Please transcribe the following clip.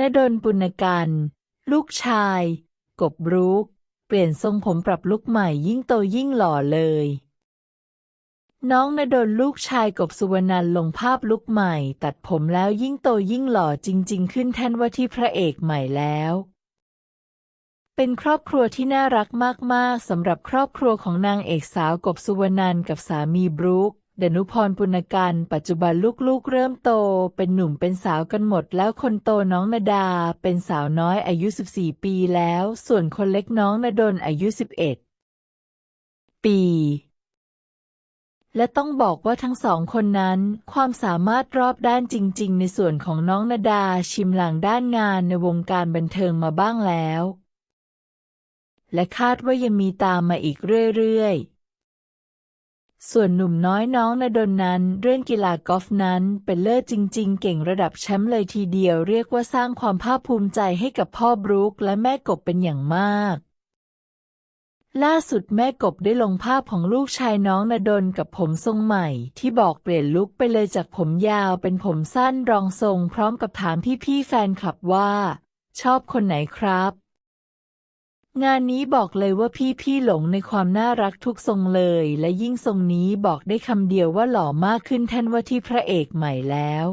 ณดลปุณกันลูกชาย กบรุก เปลี่ยนทรงผมปรับลุกใหม่ยิ่งโตยิ่งหล่อเลย น้องณดลลูกชายกบสุวรรณันลงภาพลุกใหม่ ตัดผมแล้วยิ่งโตยิ่งหล่อจริง ๆ ขึ้นแท่นว่าที่พระเอกใหม่แล้ว เป็นครอบครัวที่น่ารักมาก ๆสำหรับครอบครัวของนางเอกสาวกบสุวรรณันกับสามีบรูค ดนุพรปุณกันปัจจุบันลูกๆ เริ่มโต เป็นหนุ่มเป็นสาวกันหมด แล้วคนโตน้องนาดา เป็นสาวน้อยอายุ 14 ปีแล้ว ส่วนคนเล็กน้องนาดลอายุ 11 ปี และต้องบอกว่าทั้งสองคนนั้น ความสามารถรอบด้านจริง ๆ ในส่วนของน้องนาดาชิมหลังด้านงานในวงการบันเทิงมาบ้างแล้ว และคาดว่ายังมีตามมาอีกเรื่อยๆ ส่วนหนุ่มน้อยน้องนดลนั้น เรื่องกีฬากอล์ฟนั้นเป็นเลิศจริง ๆ เก่งระดับแชมป์เลยทีเดียวเรียกว่าสร้างความภาคภูมิใจให้กับพ่อบรูคและแม่กบเป็นอย่างมาก ล่าสุดแม่กบได้ลงภาพของลูกชายน้องนดลกับผมทรงใหม่ ที่บอกเปลี่ยนลุคไปเลยจากผมยาวเป็นผมสั้นรองทรง พร้อมกับถามพี่ๆแฟนคลับว่า ชอบคนไหนครับ งานนี้บอกเลยว่าพี่พี่หลงในความน่ารักทุกทรงเลย และยิ่งทรงนี้บอกได้คำเดียวว่าหล่อมากขึ้นแท่นว่าที่พระเอกใหม่แล้ว